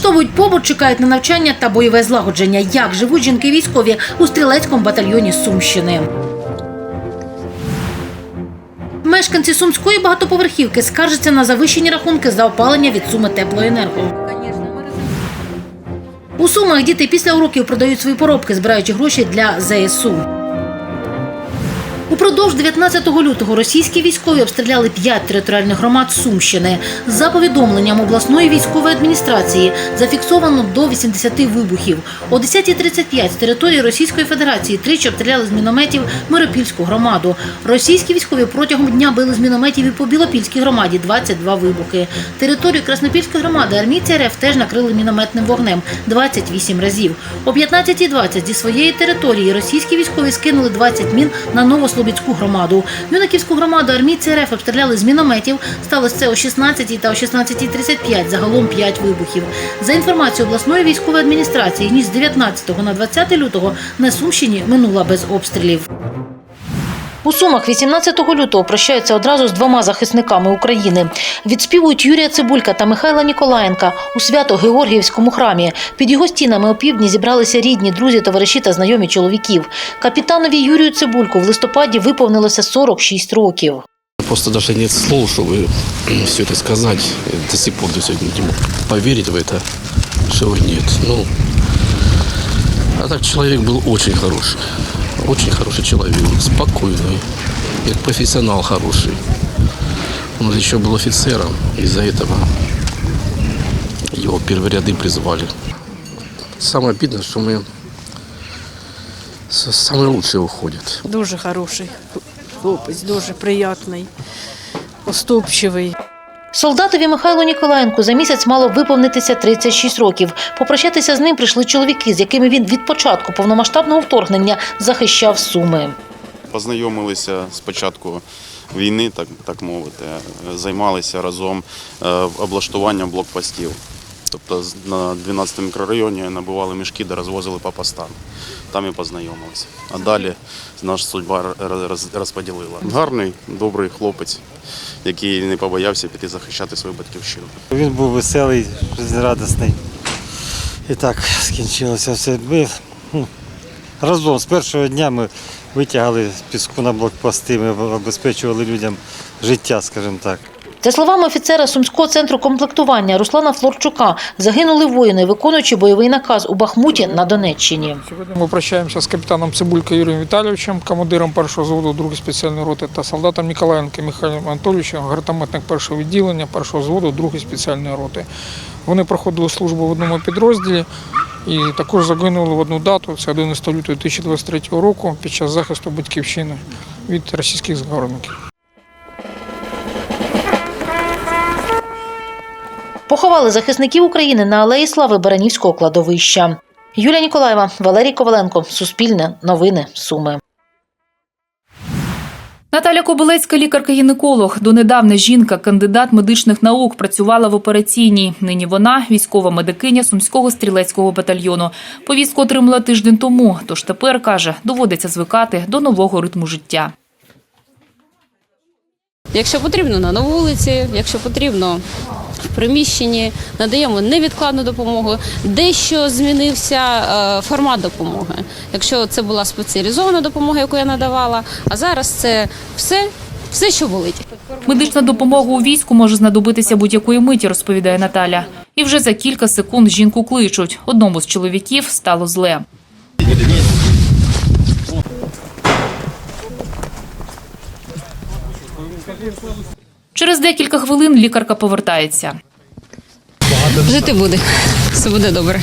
Влаштовують побут, чекають на навчання та бойове злагодження. Як живуть жінки військові у стрілецькому батальйоні Сумщини. Мешканці сумської багатоповерхівки скаржаться на завищені рахунки за опалення від суми теплоенерго. У Сумах діти після уроків продають свої поробки, збираючи гроші для ЗСУ. Упродовж 19 лютого російські військові обстріляли п'ять територіальних громад Сумщини. За повідомленням обласної військової адміністрації зафіксовано до 80 вибухів. О 10.35 з території Російської Федерації тричі обстріляли з мінометів Миропільську громаду. Російські військові протягом дня били з мінометів і по Білопільській громаді 22 вибухи. Територію Краснопільської громади армійці РФ теж накрили мінометним вогнем 28 разів. О 15.20 зі своєї території російські військові скинули 20 мін на Новослобідську громаду. Юнаківську громаду армійці РФ обстріляли з мінометів. Сталося це о 16 та о 16.35. Загалом 5 вибухів. За інформацією обласної військової адміністрації, ніч з 19 на 20 лютого на Сумщині минула без обстрілів. У Сумах 18 лютого прощаються одразу з двома захисниками України. Відспівують Юрія Цибулька та Михайла Ніколаєнка у свято-Георгіївському храмі. Під його стінами опівдні зібралися рідні, друзі, товариші та знайомі чоловіків. Капітанові Юрію Цибульку в листопаді виповнилося 46 років. Просто даже нет слов, чтобы все это сказать. До сих пор до сегодня не мог поверить в это, что его нет. Ну, а так человек был очень хороший. Очень хороший человек, спокойный, как профессионал хороший. Он еще был офицером, из-за этого его первые ряды призвали. Самое обидное, что мы с- самые лучшие уходят. Дуже хороший хлопець, дуже приятний, поступчивий. Солдатові Михайлу Ніколаєнку за місяць мало виповнитися 36 років. Попрощатися з ним прийшли чоловіки, з якими він від початку повномасштабного вторгнення захищав Суми. Познайомилися з початку війни, так, так мовити, займалися разом е, облаштуванням блокпостів. Тобто на 12 мікрорайоні набивали мішки, де розвозили по постам. Там і познайомилися. А далі наша судьба роз- роз- розподілила. Гарний, добрий хлопець, який не побоявся піти захищати свою батьківщину. Він був веселий, жизнерадісний. І так скінчилося все. Ми ну, разом з першого дня ми витягали піску на блокпости, ми обезпечували людям життя, скажімо так. За словами офіцера Сумського центру комплектування Руслана Флорчука, загинули воїни, виконуючи бойовий наказ у Бахмуті на Донеччині. Сьогодні ми прощаємося з капітаном Цибулько Юрієм Віталійовичем, командиром першого взводу другої спеціальної роти та солдатом Ніколаєнком Михайлом Анатолійовичем, гранатометник першого відділення першого взводу другої спеціальної роти. Вони проходили службу в одному підрозділі і також загинули в одну дату, це 11 лютого 2023 року, під час захисту батьківщини від російських загарбників. Поховали захисників України на алеї Слави Баранівського кладовища. Юлія Ніколаєва, Валерій Коваленко, Суспільне, Новини, Суми. Наталя Кобилецька, лікарка-гінеколог. Донедавна жінка, кандидат медичних наук, працювала в операційній. Нині вона військова медикиня Сумського стрілецького батальйону. Повістку отримала тиждень тому. Тож тепер каже, доводиться звикати до нового ритму життя. Якщо потрібно на вулиці, якщо потрібно в приміщенні, надаємо невідкладну допомогу. Дещо змінився е, формат допомоги. Якщо це була спеціалізована допомога, яку я надавала, а зараз це все, все, що болить. Медична допомога у війську може знадобитися будь-якої миті, розповідає Наталя. І вже за кілька секунд жінку кличуть. Одному з чоловіків стало зле. Через декілька хвилин лікарка повертається. Жити буде, все буде добре.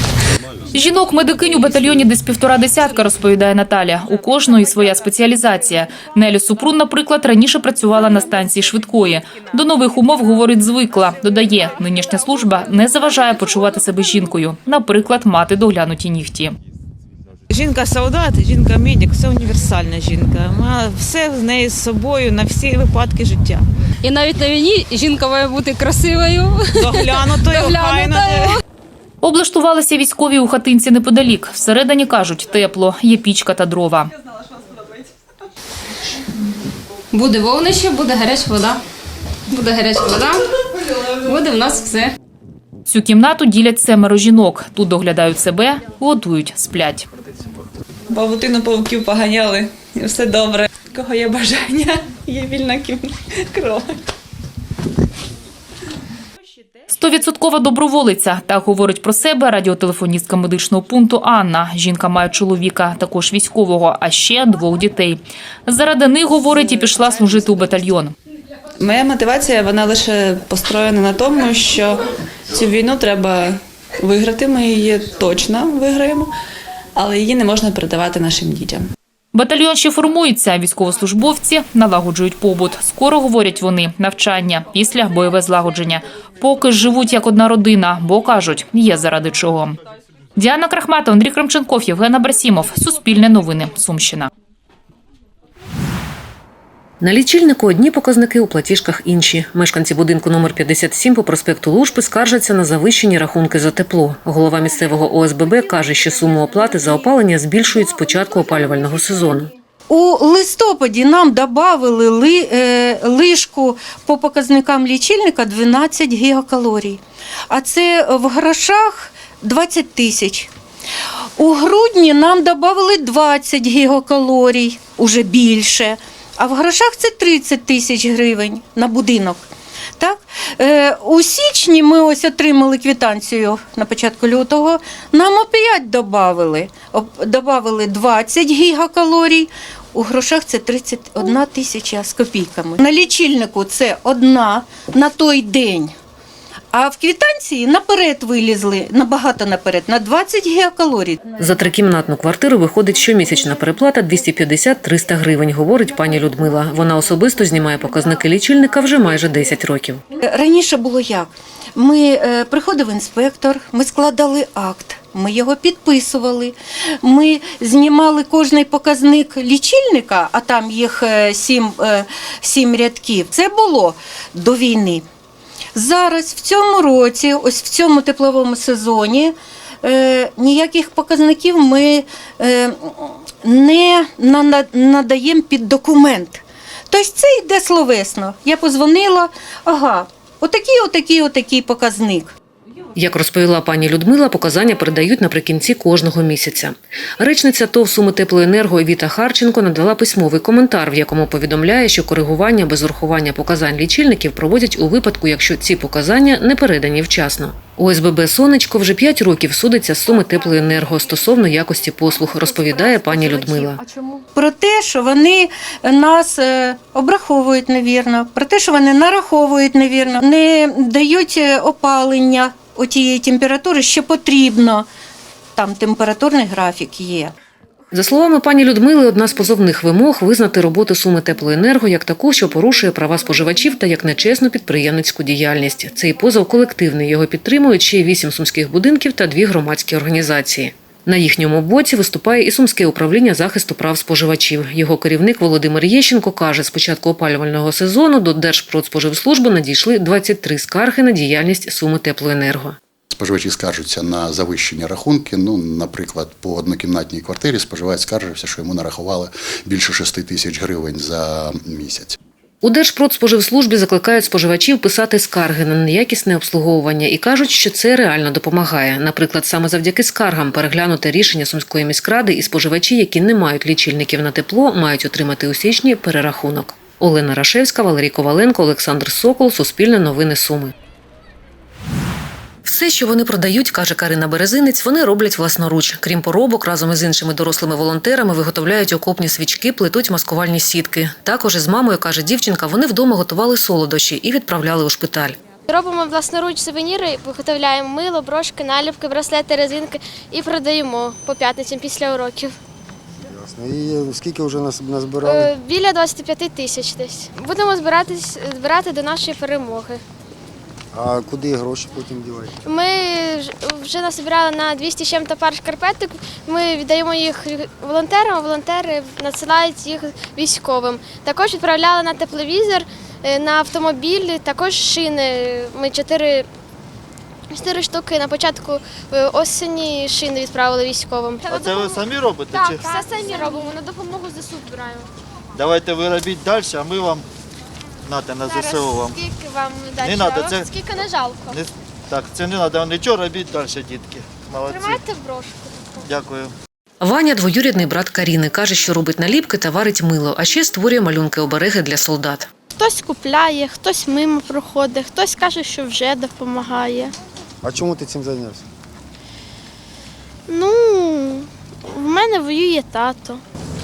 Жінок медикинь у батальйоні десь півтора десятка, розповідає Наталя. У кожної своя спеціалізація. Неля Супрун, наприклад, раніше працювала на станції швидкої. До нових умов, говорить, звикла. Додає, нинішня служба не заважає почувати себе жінкою. Наприклад, мати доглянуті нігті. Жінка солдат, жінка медик, це універсальна жінка. Вона все з нею з собою на всі випадки життя. І навіть на війні жінка має бути красивою, Доглянутою, доглянутою. охайною. Облаштувалися військові у хатинці неподалік. Всередині кажуть, тепло, є пічка та дрова. Буде вогнище, буде гаряча вода. Буде гаряча вода, буде в нас все. Цю кімнату ділять семеро жінок. Тут доглядають себе, готують, сплять. Павутину павуків поганяли, і все добре. Кого є бажання, є вільна кров. Стовідсоткова доброволиця. Так говорить про себе радіотелефоністка медичного пункту Анна. Жінка має чоловіка, також військового, а ще двох дітей. Заради них, говорить, і пішла служити у батальйон. Моя мотивація вона лише построєна на тому, що цю війну треба виграти. Ми її точно виграємо, але її не можна передавати нашим дітям. Батальйон ще формується. Військовослужбовці налагоджують побут. Скоро говорять вони навчання після бойове злагодження. Поки живуть як одна родина, бо кажуть, є заради чого. Діана Крахматова, Андрій Кремченков, Євген Абрасімов. Суспільне новини. Сумщина. На лічильнику одні показники у платіжках інші. Мешканці будинку номер 57 по проспекту Лужпи скаржаться на завищені рахунки за тепло. Голова місцевого ОСББ каже, що суму оплати за опалення збільшують з початку опалювального сезону. У листопаді нам додали ли, е, лишку по показникам лічильника 12 гігакалорій, а це в грошах 20 тисяч. У грудні нам додали 20 гігакалорій, уже більше, а в грошах це 30 тисяч гривень на будинок. Так? Е, у січні ми ось отримали квітанцію на початку лютого. Нам опять додали. додавили 20 гігакалорій. У грошах це 31 тисяча з копійками. На лічильнику це одна на той день. А в квитанції наперед вилізли, набагато наперед, на 20 гігакалорій. За трикімнатну квартиру виходить щомісячна переплата 250-300 гривень, говорить пані Людмила. Вона особисто знімає показники лічильника вже майже 10 років. Раніше було як? Ми е, приходив інспектор, ми складали акт, ми його підписували. Ми знімали кожний показник лічильника, а там їх е, сім, е, сім рядків. Це було до війни. Зараз в цьому році, ось в цьому тепловому сезоні, е, ніяких показників ми е, не надаємо під документ. Тобто це йде словесно. Я позвонила, ага, отакий, отакий, отакий показник. Як розповіла пані Людмила, показання передають наприкінці кожного місяця. Речниця ТОВ «Суми теплоенерго» Віта Харченко надала письмовий коментар, в якому повідомляє, що коригування без урахування показань лічильників проводять у випадку, якщо ці показання не передані вчасно. ОСББ Сонечко вже 5 років судиться з суми теплоенерго стосовно якості послуг, розповідає пані Людмила. Про те, що вони нас е, обраховують невірно, про те, що вони нараховують невірно, не дають е, опалення тієї температури, ще потрібно. Там температурний графік є. За словами пані Людмили, одна з позовних вимог визнати роботу суми теплоенерго як таку, що порушує права споживачів та як нечесну підприємницьку діяльність. Цей позов колективний. Його підтримують ще вісім сумських будинків та дві громадські організації. На їхньому боці виступає і Сумське управління захисту прав споживачів. Його керівник Володимир Єщенко каже, з початку опалювального сезону до Держпродспоживслужби надійшли 23 скарги на діяльність суми теплоенерго. Споживачі скаржаться на завищені рахунки. Ну, наприклад, по однокімнатній квартирі споживач скаржився, що йому нарахували більше 6 тисяч гривень за місяць. У Держпродспоживслужбі закликають споживачів писати скарги на неякісне обслуговування і кажуть, що це реально допомагає. Наприклад, саме завдяки скаргам переглянути рішення Сумської міськради і споживачі, які не мають лічильників на тепло, мають отримати у січні перерахунок. Олена Рашевська, Валерій Коваленко, Олександр Сокол, Суспільне новини Суми. Все, що вони продають, каже Карина Березинець, вони роблять власноруч. Крім поробок, разом із іншими дорослими волонтерами виготовляють окопні свічки, плетуть маскувальні сітки. Також із мамою, каже дівчинка, вони вдома готували солодощі і відправляли у шпиталь. Робимо власноруч сувеніри, виготовляємо мило, брошки, наліпки, браслети, резинки і продаємо по п'ятницям після уроків. І скільки вже нас назбирали? Е, Біля 25 тисяч десь. Будемо збиратись, збирати до нашої перемоги. А куди гроші потім діваєте? Ми вже насобирали на 200 з чим-то пар шкарпеток. Ми віддаємо їх волонтерам, а волонтери надсилають їх військовим. Також відправляли на тепловізор, е, на автомобіль, також шини. Ми чотири. Чотири штуки на початку е, осені шини відправили військовим. А це ви самі робите? Так, Чи? все самі робимо, на допомогу ЗСУ збираємо. Давайте ви робіть далі, а ми вам нате на Зараз ЗСУ вам. Скільки вам дати? Не надо, це- Скільки не жалко. Не... Так, це не треба нічого робити далі, дітки. Молодці. Тримайте брошку. Дякую. Ваня двоюрідний брат Каріни. Каже, що робить наліпки та варить мило, а ще створює малюнки обереги для солдат. Хтось купляє, хтось мимо проходить, хтось каже, що вже допомагає. А чому ти цим зайнявся? Ну, в мене воює тато.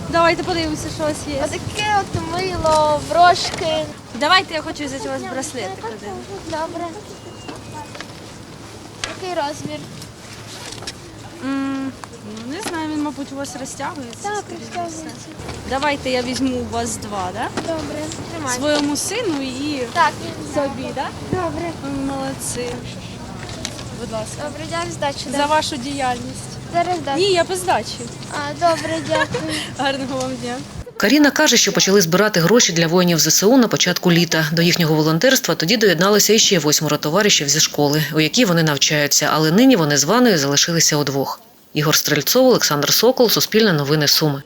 Давайте подивимося, що у вас є. Отаке от мило, брошки. Давайте я хочу взяти у вас браслетик один. Добре. Який розмір? М, Ну, не знаю, він, мабуть, у вас розтягується. Так, скоріше за все. розтягується. Давайте я візьму у вас два, да? Добре, тримай. Своєму сину і Так, собі, да? Добре. Молодці. Будь ласка. Добре, дякую здачі. За вашу діяльність. Зараз дам. Ні, я без здачі. А, добре, дякую. Гарного вам дня. Каріна каже, що почали збирати гроші для воїнів ЗСУ на початку літа. До їхнього волонтерства тоді доєдналися іще восьмеро товаришів зі школи, у якій вони навчаються, але нині вони з Ваною залишилися удвох. Ігор Стрельцов, Олександр Сокол, Суспільне новини Суми.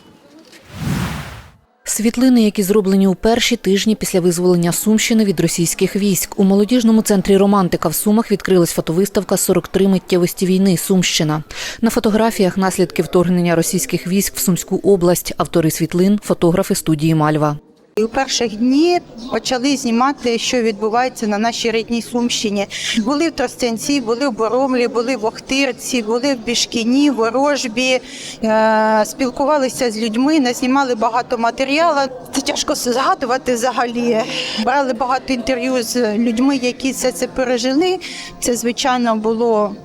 Світлини, які зроблені у перші тижні після визволення Сумщини від російських військ. У молодіжному центрі Романтика в Сумах відкрилась фотовиставка «43 миттєвості війни. Сумщина. На фотографіях наслідки вторгнення російських військ в Сумську область. Автори світлин фотографи студії Мальва. І у перших дні почали знімати, що відбувається на нашій рідній Сумщині. Були в Тростянці, були в Боромлі, були в Охтирці, були в Бішкіні, Ворожбі, е- спілкувалися з людьми, назнімали багато матеріалу. Це тяжко згадувати взагалі. Брали багато інтерв'ю з людьми, які все це пережили. Це, звичайно, було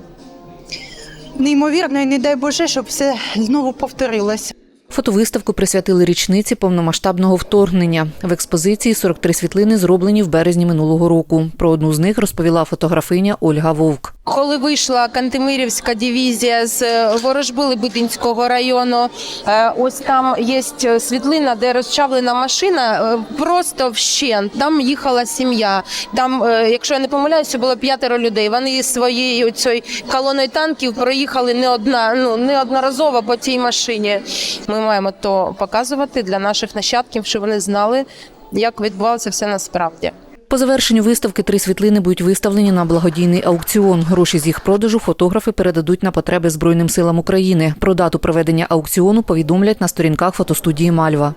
неймовірно і не дай Боже, щоб все знову повторилося. Фотовиставку присвятили річниці повномасштабного вторгнення. В експозиції 43 світлини зроблені в березні минулого року. Про одну з них розповіла фотографиня Ольга Вовк. Коли вийшла Кантемирівська дивізія з е, Ворожби Лебединського району, е, ось там є світлина, де розчавлена машина, е, просто вщент. Там їхала сім'я. Там, е, якщо я не помиляюся, було п'ятеро людей. Вони своєю цією колоною танків проїхали не одна, ну неодноразово по цій машині. Ми маємо то показувати для наших нащадків, щоб вони знали, як відбувалося все насправді. По завершенню виставки три світлини будуть виставлені на благодійний аукціон. Гроші з їх продажу фотографи передадуть на потреби Збройним силам України. Про дату проведення аукціону повідомлять на сторінках фотостудії Мальва.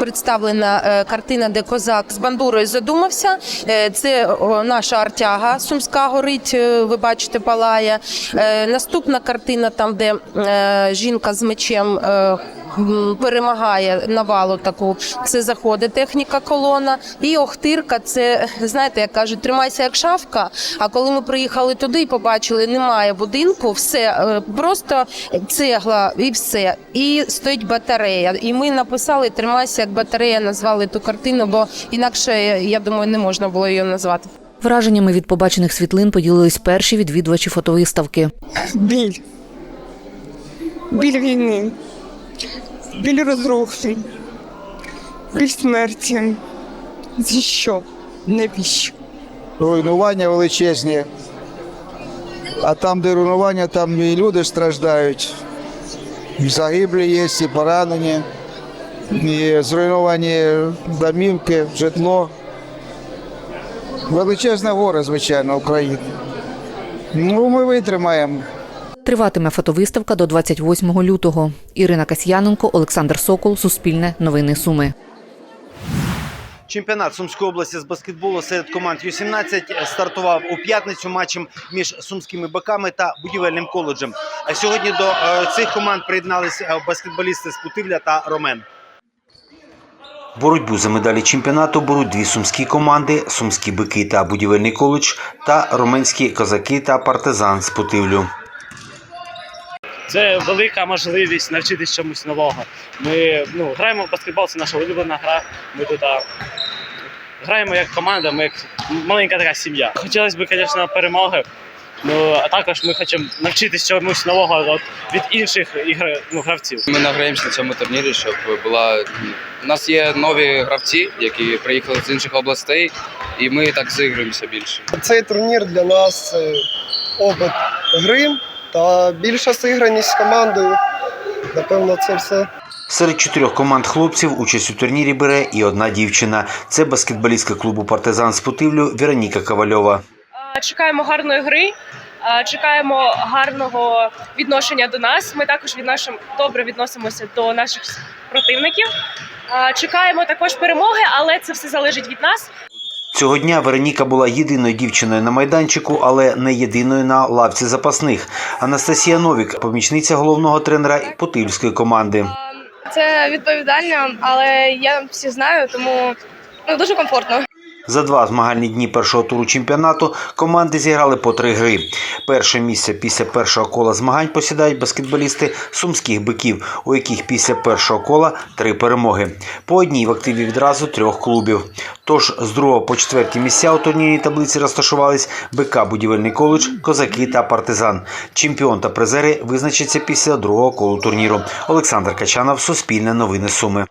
Представлена е, картина, де козак з бандурою задумався. Е, Це наша артяга сумська горить. е, Ви бачите, палає. Наступна картина, там де жінка з мечем. Перемагає навалу таку, це заходить техніка колона. І Охтирка, це знаєте, як кажуть, тримайся як шавка. А коли ми приїхали туди і побачили, немає будинку, все просто цегла і все. І стоїть батарея. І ми написали Тримайся як батарея, назвали ту картину, бо інакше я думаю, не можна було її назвати. Враженнями від побачених світлин поділились перші відвідувачі фотовиставки. Біль. Біль війни. Біль розрухи. Біль смерті. За що? Навіщо? руйнування величезні. А там, де руйнування, там і люди страждають. І загиблі є, і поранені, і зруйновані домівки, житло. Величезне горе, звичайно, України. Ну, ми витримаємо. Триватиме фотовиставка до 28 лютого. Ірина Касьяненко, Олександр Сокол, Суспільне, Новини Суми. Чемпіонат Сумської області з баскетболу серед команд Ю-17 стартував у п'ятницю матчем між сумськими биками та будівельним коледжем. А Сьогодні до е, цих команд приєдналися баскетболісти з Путивля та Ромен. Боротьбу за медалі чемпіонату беруть дві сумські команди: сумські бики та будівельний коледж, та роменські козаки та партизан з Путивлю. Це велика можливість навчитись чомусь нового. Ми ну, граємо в баскетбол, це наша улюблена гра. Ми тут граємо як команда, ми як маленька така сім'я. Хотілося б, звісно, перемоги. Ну а також ми хочемо навчитись чомусь нового от, від інших ігр, ну, гравців. Ми награємося на цьому турнірі, щоб була. У нас є нові гравці, які приїхали з інших областей, і ми так зіграємося більше. Цей турнір для нас це опит гри та більша зіграність з командою. Напевно, це все. Серед чотирьох команд хлопців участь у турнірі бере і одна дівчина. Це баскетболістка клубу Партизан з Путивлю Вероніка Ковальова. Чекаємо гарної гри, чекаємо гарного відношення до нас. Ми також відношимо добре відносимося до наших противників. Чекаємо також перемоги, але це все залежить від нас. Цього дня Вероніка була єдиною дівчиною на майданчику, але не єдиною на лавці запасних. Анастасія Новік, помічниця головного тренера Путильської команди. Це відповідально, але я всі знаю, тому ну, дуже комфортно. За два змагальні дні першого туру чемпіонату команди зіграли по три гри. Перше місце після першого кола змагань посідають баскетболісти сумських биків, у яких після першого кола три перемоги. По одній в активі відразу трьох клубів. Тож з другого по четверті місця у турнірній таблиці розташувались БК Будівельний коледж, Козаки та Партизан. Чемпіон та призери визначаться після другого колу турніру. Олександр Качанов, Суспільне новини Суми.